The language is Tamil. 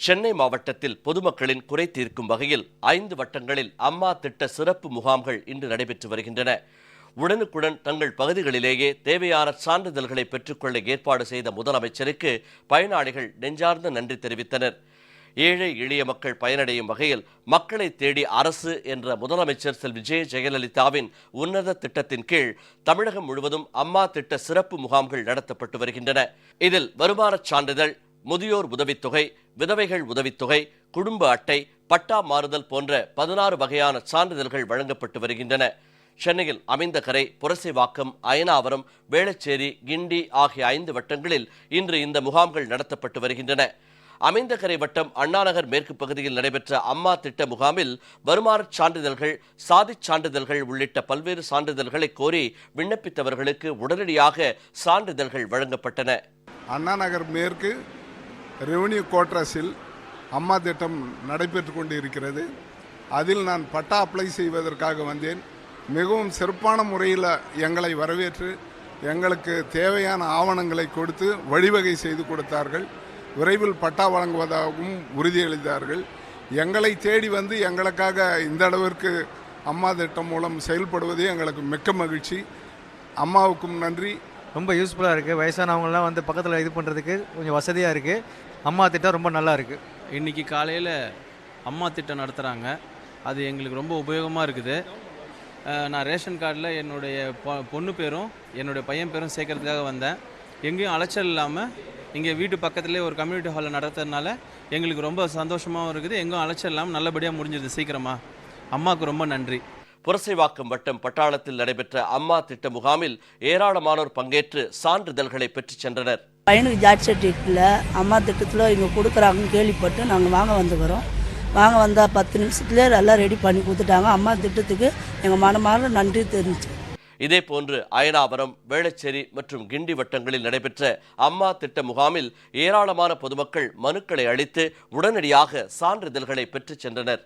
சென்னை மாவட்டத்தில் பொதுமக்களின் குறை தீர்க்கும் வகையில் ஐந்து வட்டங்களில் அம்மா திட்ட சிறப்பு முகாம்கள் இன்று நடைபெற்று வருகின்றன. உடனுக்குடன் தங்கள் பகுதிகளிலேயே தேவையான சான்றிதழ்களை பெற்றுக்கொள்ள ஏற்பாடு செய்த முதலமைச்சருக்கு பயனாளிகள் நெஞ்சார்ந்த நன்றி தெரிவித்தனர். ஏழை எளிய மக்கள் பயனடையும் வகையில் மக்களை தேடி அரசு என்ற முதலமைச்சர் செல்வி விஜய ஜெயலலிதாவின் உன்னத திட்டத்தின் கீழ் தமிழகம் முழுவதும் அம்மா திட்ட சிறப்பு முகாம்கள் நடத்தப்பட்டு வருகின்றன. இதில் வருமானச் சான்றிதழ் முதியோர் உதவித்தொகை விதவைகள் உதவித்தொகை குடும்ப அட்டை பட்டா மாறுதல் போன்ற பதினாறு வகையான சான்றிதழ்கள் வழங்கப்பட்டு வருகின்றன. சென்னையில் அமைந்தகரை புரசைவாக்கம் அயனாவரம் வேளச்சேரி கிண்டி ஆகிய ஐந்து வட்டங்களில் இன்று இந்த முகாம்கள் நடத்தப்பட்டு வருகின்றன. அமைந்தகரை வட்டம் அண்ணாநகர் மேற்கு பகுதியில் நடைபெற்ற அம்மா திட்ட முகாமில் வருமானச் சான்றிதழ்கள் சாதிச் சான்றிதழ்கள் உள்ளிட்ட பல்வேறு சான்றிதழ்களை கோரி விண்ணப்பித்தவர்களுக்கு உடனடியாக சான்றிதழ்கள் வழங்கப்பட்டன. அண்ணாநகர் மேற்கு ரெவன்யூ கோட்ரஸில் அம்மா திட்டம் நடைபெற்று கொண்டு இருக்கிறது அதில் நான் பட்டா அப்ளை செய்வதற்காக வந்தேன். மிகவும் சிறப்பான முறையில் எங்களை வரவேற்று எங்களுக்கு தேவையான ஆவணங்களை கொடுத்து வழிவகை செய்து கொடுத்தார்கள். விரைவில் பட்டா வழங்குவதாகவும் உறுதியளித்தார்கள். எங்களை தேடி வந்து எங்களுக்காக இந்த அளவிற்கு அம்மா திட்டம் மூலம் செயல்படுவதே எங்களுக்கு மிக்க மகிழ்ச்சி. அம்மாவுக்கும் நன்றி. ரொம்ப யூஸ்ஃபுல்லாக இருக்குது வயசானவங்கலாம் வந்து பக்கத்தில் இது பண்ணுறதுக்கு கொஞ்சம் வசதியாக இருக்குது அம்மா திட்டம் ரொம்ப நல்லா இருக்குது இன்னைக்கு காலையில் அம்மா திட்டம் நடத்துகிறாங்க அது எங்களுக்கு ரொம்ப உபயோகமாக இருக்குது. நான் ரேஷன் கார்டில் என்னுடைய பொண்ணு பேரும் என்னுடைய பையன் பேரும் சேர்க்கறதுக்காக வந்தேன். எங்கேயும் அலைச்சல் இல்லாமல் இங்கே வீட்டு பக்கத்துலேயே ஒரு கம்யூனிட்டி ஹாலில் நடத்துறதுனால எங்களுக்கு ரொம்ப சந்தோஷமாகவும் இருக்குது. எங்கும் அலைச்சல் இல்லாமல் நல்லபடியாக முடிஞ்சிருது சீக்கிரமாக அம்மாவுக்கு ரொம்ப நன்றி. புரசைவாக்கம் வட்டம் பட்டாளத்தில் நடைபெற்ற அம்மா திட்ட முகாமில் ஏராளமானோர் பங்கேற்று சான்றிதழ்களை பெற்றுச் சென்றனர். பையனுக்கு ஜாட் சர்டிஃபிகேட்டில் அம்மா திட்டத்தில் இங்கே கொடுக்குறாங்கன்னு கேள்விப்பட்டு நாங்கள் வாங்க வந்துக்கிறோம் வாங்க வந்தால் பத்து நிமிஷத்துலேயே எல்லாம் ரெடி பண்ணி கொடுத்துட்டாங்க. அம்மா திட்டத்துக்கு எங்கள் மனமார நன்றி தெரிஞ்சு இதேபோன்று அயனாவரம் வேளச்சேரி மற்றும் கிண்டி வட்டங்களில் நடைபெற்ற அம்மா திட்ட முகாமில் ஏராளமான பொதுமக்கள் மனுக்களை அளித்து உடனடியாக சான்றிதழ்களை பெற்றுச் சென்றனர்.